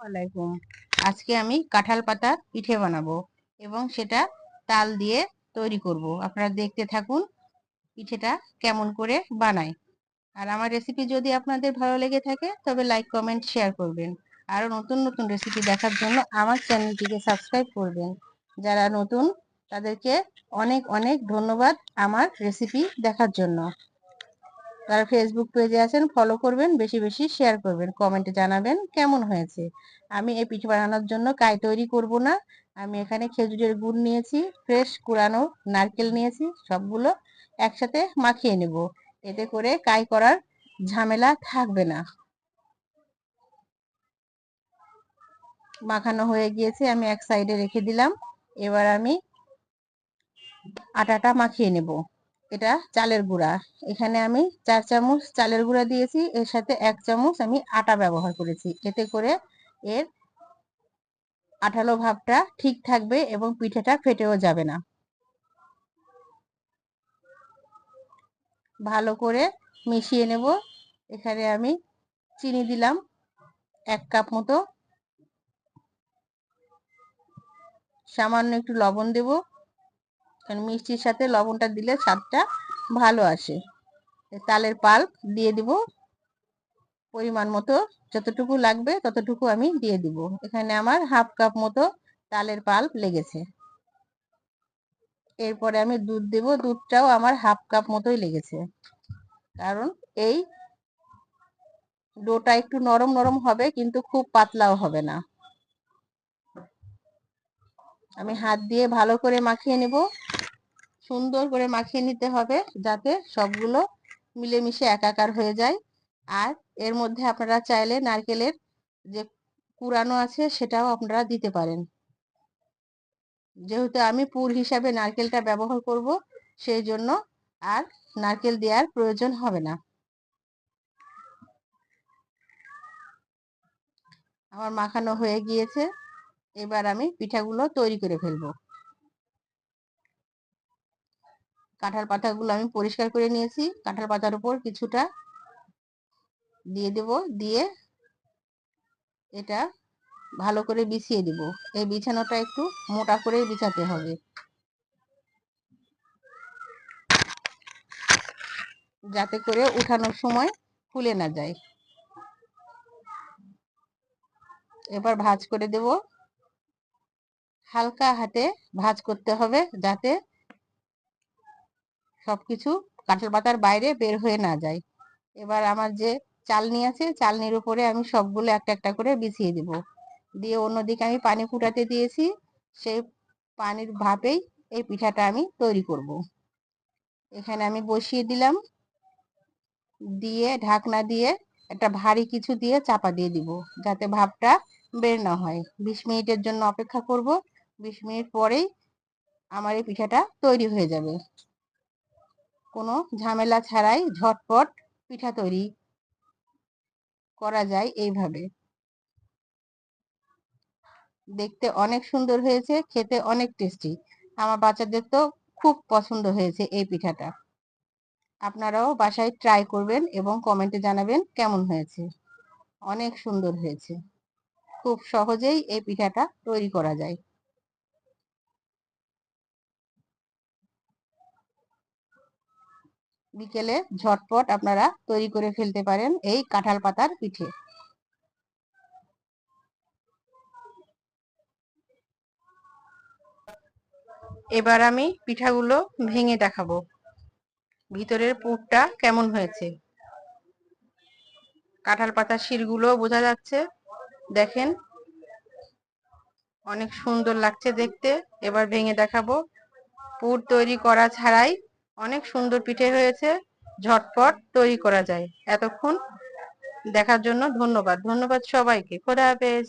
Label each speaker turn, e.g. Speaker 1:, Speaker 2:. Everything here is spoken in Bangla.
Speaker 1: আলাইকুম। আজকে আমি কাঁঠাল পাতার পিঠে বানাবো এবং সেটা তাল দিয়ে তৈরি করব। আপনারা দেখতে থাকুন পিঠেটা কেমন করে বানাই আর আমার রেসিপি যদি আপনাদের ভালো লেগে থাকে, তবে লাইক কমেন্ট শেয়ার করবেন। আরও নতুন নতুন রেসিপি দেখার জন্য আমার চ্যানেলটিকে সাবস্ক্রাইব করবেন। যারা নতুন, তাদেরকে অনেক অনেক ধন্যবাদ আমার রেসিপি দেখার জন্য। যারা ফেসবুক পেজে আছেন ফলো করবেন, বেশি বেশি শেয়ার করবেন কমেন্টে জানাবেন কেমন হয়েছে। আমি এই পিঠে বানানোর জন্য কাই তৈরি করব না। আমি এখানে খেজুরের গুড় নিয়েছি ফ্রেশ কুড়ানো নারকেল নিয়েছি, সবগুলো একসাথে মাখিয়ে নেব। এতে করে কাই করার ঝামেলা থাকবে না। মাখানো হয়ে গিয়েছে, আমি এক সাইডে রেখে দিলাম। এবার আমি আটাটা মাখিয়ে নেব। এটা চালের গুঁড়া। এখানে আমি চার চামচ চালের গুঁড়া দিয়েছি, এর সাথে এক চামচ আমি আটা ব্যবহার করেছি। এতে করে এর আঠালো ভাবটা ঠিক থাকবে এবং পিঠেটা ফেটেও যাবে না। ভালো করে মিশিয়ে নেব। এখানে আমি চিনি দিলাম এক কাপ মতো। সামান্য একটু লবণ দেব। কারণ মিষ্টির সাথে লবণটা দিলে স্বাদটা ভালো আসে। তালের পাল্প দিয়ে দিব। পরিমাণ মতো যতটুকু লাগবে ততটুকু আমি দিয়ে দিব। এখানে আমার হাফ কাপ মতো তালের পাল্প লেগেছে। এরপরে আমি দুধ দেব। দুধটাও আমার হাফ কাপ মতোই লেগেছে। কারণ এই ডোটা একটু নরম নরম হবে কিন্তু খুব পাতলাও হবে না। আমি হাত দিয়ে ভালো করে মাখিয়ে নেব। সুন্দর করে মাখিয়ে নিতে হবে যাতে সবগুলো মিলেমিশে একাকার হয়ে যায়। আর এর মধ্যে আপনারা চাইলে নারকেলের যে কুরানো আছে সেটাও আপনারা দিতে পারেন। যেহেতু আমি পুর হিসাবে নারকেলটা ব্যবহার করব, সেই জন্য আর নারকেল দেওয়ার প্রয়োজন হবে না। আমার মাখানো হয়ে গিয়েছে। এবার আমি পিঠাগুলো তৈরি করে ফেলব। কাঁঠাল পাতাগুলো আমি পরিষ্কার করে নিয়েছি। কাঁঠাল পাতার উপর কিছুটা দিয়ে দেব, দিয়ে এটা ভালো করে বিছিয়ে দিব। এই বিছানোটা একটু মোটা করে বিছাতে হবে। যাতে করে উঠানোর সময় ফুলে না যায়। এবার ভাজ করে দেব। হালকা হাতে ভাজ করতে হবে যাতে সবকিছু কাঁঠাল পাতার বাইরে বের হয়ে না যায়। এবার আমার যে চালনি আছে, চালনির উপরে আমি সবগুলো একটা একটা করে বিছিয়ে দিব। দিয়ে অন্যদিকে আমি পানি ফুটাতে দিয়েছি, সেই পানির ভাপেই এই পিঠাটা আমি তৈরি করব। এখানে আমি বসিয়ে দিলাম। দিয়ে ঢাকনা দিয়ে একটা ভারী কিছু দিয়ে চাপা দিয়ে দিব, যাতে ভাপটা বের না হয়। বিশ মিনিটের জন্য অপেক্ষা করব। বিশ মিনিট পরেই আমার এই পিঠাটা তৈরি হয়ে যাবে। কোনো ঝামেলা ছাড়াই ঝটপট পিঠা তৈরি করা যায় এইভাবে। দেখতে অনেক সুন্দর হয়েছে, খেতে অনেক টেস্টি। আমার বাচ্চাদের তো খুব পছন্দ হয়েছে এই পিঠাটা। আপনারাও বাসায় ট্রাই করবেন এবং কমেন্টে জানাবেন কেমন হয়েছে। অনেক সুন্দর হয়েছে। খুব সহজেই এই পিঠাটা তৈরি করা যায়। বিকেলে ঝটপট আপনারা তৈরি করে ফেলতে পারেন এই কাঁঠাল পাতার পিঠে। এবার আমি পিঠাগুলো ভেঙে দেখাবো। ভিতরের পুরটা কেমন হয়েছে? কাঁঠাল পাতার শিরগুলো বোঝা যাচ্ছে। দেখেন, অনেক সুন্দর লাগছে দেখতে। এবার ভেঙে দেখাবো। পুর তৈরি করা ছাড়াই অনেক সুন্দর পিঠে হয়েছে। ঝটপট তৈরি করা যায়। এতক্ষণ দেখার জন্য ধন্যবাদ। ধন্যবাদ সবাইকে। খোদা হাফেজ।